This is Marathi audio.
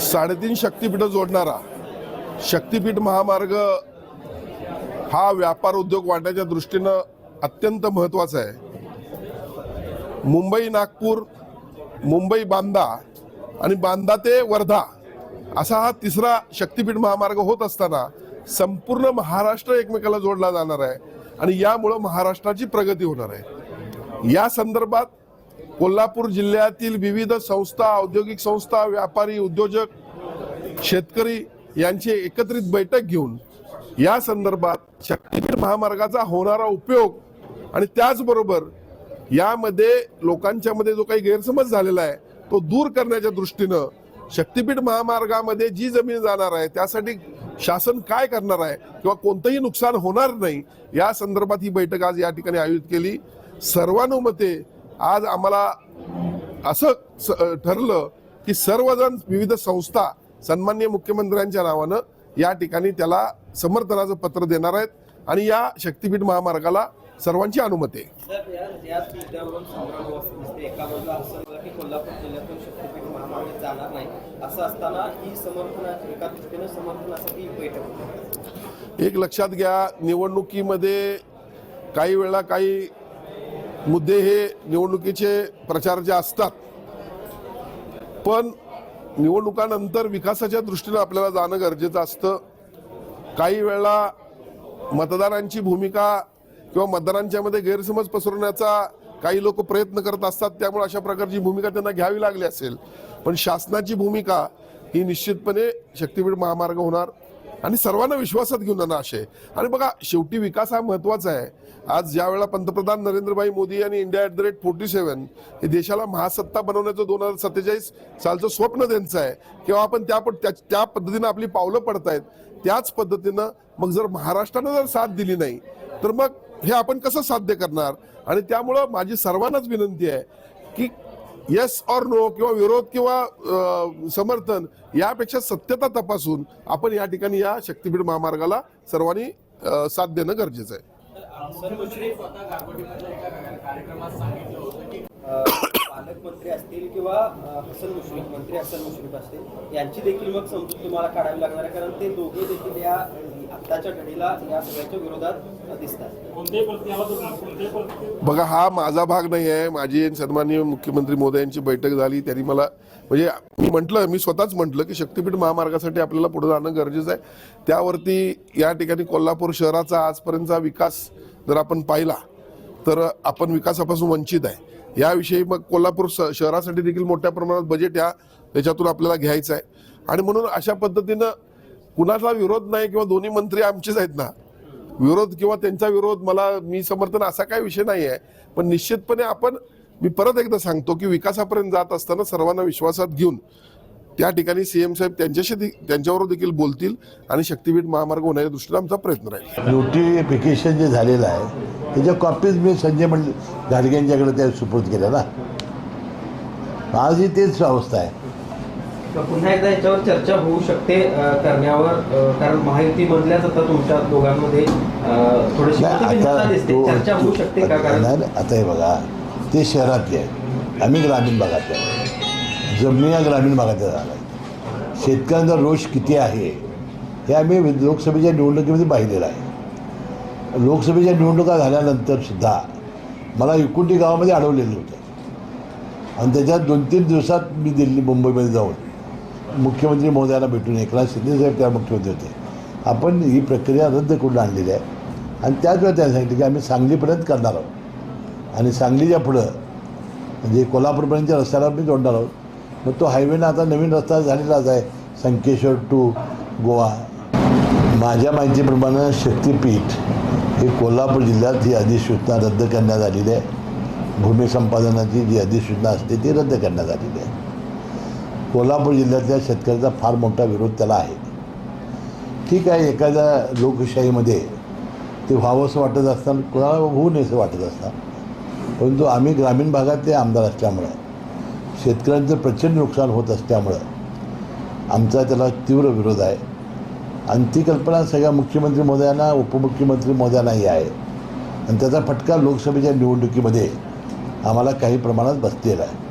साडेतीन शक्तीपीठं जोडणारा शक्तीपीठ महामार्ग हा व्यापार उद्योग वाढण्याच्या दृष्टीनं अत्यंत महत्त्वाचा आहे. मुंबई नागपूर मुंबई बांदा आणि बांदा ते वर्धा असा हा तिसरा शक्तीपीठ महामार्ग होत असताना संपूर्ण महाराष्ट्र एकमेकाला जोडला जाणार आहे आणि यामुळं महाराष्ट्राची प्रगती होणार आहे. या संदर्भात कोल्हापूर जिल्ह्यातील विविध संस्था औद्योगिक संस्था व्यापारी उद्योजक शेतकरी यांची एकत्रित बैठक घेऊन या संदर्भात शक्तीपीठ महामार्गाचा होणारा उपयोग आणि त्याचबरोबर यामध्ये लोकांच्या मध्ये जो काही गैरसमज झालेला आहे तो दूर करण्याच्या दृष्टीनं शक्तीपीठ महामार्गामध्ये जी जमीन जाणार आहे त्यासाठी शासन काय करणार आहे किंवा कोणतंही नुकसान होणार नाही या संदर्भात ही बैठक आज या ठिकाणी आयोजित केली. सर्वानुमते आज आम्हाला असं ठरलं की सर्वजण विविध संस्था सन्मान्य मुख्यमंत्र्यांच्या नावानं या ठिकाणी त्याला समर्थनाचं पत्र देणार आहेत आणि या शक्तीपीठ महामार्गाला सर्वांची अनुमती आहे. एक लक्षात घ्या निवडणुकीमध्ये काही वेळा काही मुद्दे हे निवडणुकीचे प्रचाराचे असतात पण निवडणुकानंतर विकासाच्या दृष्टीनं आपल्याला जाणं गरजेचं असतं. काही वेळा मतदारांची भूमिका किंवा मतदारांच्या मध्ये गैरसमज पसरवण्याचा काही लोक प्रयत्न करत असतात त्यामुळे अशा प्रकारची भूमिका त्यांना घ्यावी लागली असेल. पण शासनाची भूमिका ही निश्चितपणे शक्तीपीठ महामार्ग होणार. आणि सर्वांना विश्वासात घेऊन जाणं असे आणि बघा शेवटी विकास हा महत्त्वाचा आहे. आज ज्या वेळेला पंतप्रधान नरेंद्रभाई मोदी यांनी India at the rate forty seven हे देशाला महासत्ता बनवण्याचं दोन हजार सत्तेचाळीस सालचं स्वप्न त्यांचं आहे किंवा आपण त्या पण त्या त्या पद्धतीनं आपली पावलं पडतायत त्याच पद्धतीनं मग जर महाराष्ट्रानं जर साथ दिली नाही तर मग हे आपण कसं साध्य करणार? आणि त्यामुळं माझी सर्वांनाच विनंती आहे की येस ऑर नो किंवा विरोध किंवा समर्थन यापेक्षा सत्यता तपासून आपण या ठिकाणी या शक्तीपीठ महामार्गाला सर्वांनी साथ देणं गरजेचं आहे. पालकमंत्री असतील किंवा हसन मुश्रीफ मंत्री हसन मुश्रीफ असतील यांची देखील मग समजूत तुम्हाला काढावी लागणार आहे कारण ते दोघे देखील या आत्ताच्या घडीला या सगळ्याच्या विरोधात दिसतात. बघा हा माझा भाग नाही आहे. माझी सन्माननीय मुख्यमंत्री मोदयांची बैठक झाली त्यांनी मला म्हणजे मी म्हटलं मी स्वतःच म्हटलं की शक्तीपीठ महामार्गासाठी आपल्याला पुढे जाणं गरजेचं आहे. त्यावरती या ठिकाणी कोल्हापूर शहराचा आजपर्यंतचा विकास जर आपण पाहिला तर आपण विकासापासून वंचित आहे. याविषयी मग कोल्हापूर स- शहरासाठी देखील मोठ्या प्रमाणात बजेट या त्याच्यातून आपल्याला घ्यायचं आहे. आणि म्हणून अशा पद्धतीनं कुणाचा विरोध नाही किंवा दोन्ही मंत्री आमचेच आहेत ना. विरोध किंवा त्यांचा विरोध मला मी समर्थन असा काही विषय नाही आहे पण निश्चितपणे आपण मी परत एकदा सांगतो की विकासापर्यंत जात असताना सर्वांना विश्वासात घेऊन त्या ठिकाणी सीएम साहेब त्यांच्याशी त्यांच्याबरोबर देखील बोलतील आणि शक्तीपीठ महामार्ग होण्याच्या दृष्टीने आमचा प्रयत्न राहील. नोटिफिकेशन जे झालेलं आहे त्याच्या कॉपीज मी संजय मंडल घाडगे यांच्याकडे त्या सुपूर्द केल्या ना. आजही तेच अवस्था आहे. तर पुन्हा एकदा याच्यावर चर्चा होऊ शकते करण्यावर कारण महायुतीमधल्याच आता तुमच्या दोघांमध्ये थोडीशी चर्चा होऊ शकते का? कारण आता हे बघा ते शहरातले आहे आम्ही ग्रामीण भागातले आहे जमीन या ग्रामीण भागातल्या झाला. आहे शेतकऱ्यांचा रोष किती आहे हे आम्ही लोकसभेच्या निवडणुकीमध्ये पाहिलेलं आहे. लोकसभेच्या निवडणुका झाल्यानंतर सुद्धा मला एकुणती गावामध्ये अडवलेलं होतं. आणि त्याच्यात दोन तीन दिवसात मी दिल्ली मुंबईमध्ये जाऊन मुख्यमंत्री महोदयांना भेटून एकनाथ शिंदेसाहेब त्या मुख्यमंत्री होते. आपण ही प्रक्रिया रद्द करून आणलेली आहे. आणि त्याच वेळेला त्यांनी सांगितलं की आम्ही सांगलीपर्यंत करणार आहोत. आणि सांगलीच्या पुढं म्हणजे कोल्हापूरपर्यंतच्या रस्त्याला आम्ही जोडणार आहोत. मग तो हायवेनं आता नवीन रस्ता झालेलाच आहे. संकेश्वर टू गोवा. माझ्या माहितीप्रमाणे शक्तीपीठ हे कोल्हापूर जिल्ह्यात ही अधिसूचना रद्द करण्यात आलेली आहे. भूमी संपादनाची जी अधिसूचना असते ती रद्द करण्यात आलेली आहे. कोल्हापूर जिल्ह्यातल्या शेतकऱ्याचा फार मोठा विरोध त्याला आहे. ठीक आहे एखाद्या लोकशाहीमध्ये ते व्हावंसं वाटत असताना कोणाला होऊ नयेसं वाटत असतात परंतु आम्ही ग्रामीण भागात ते आमदार असल्यामुळे शेतकऱ्यांचं प्रचंड नुकसान होत असल्यामुळं आमचा त्याला तीव्र विरोध आहे. आणि ती कल्पना सगळ्या मुख्यमंत्री महोदयांना उपमुख्यमंत्री महोदयांनाही आहे. आणि त्याचा फटका लोकसभेच्या निवडणुकीमध्ये आम्हाला काही प्रमाणात बसलेला आहे.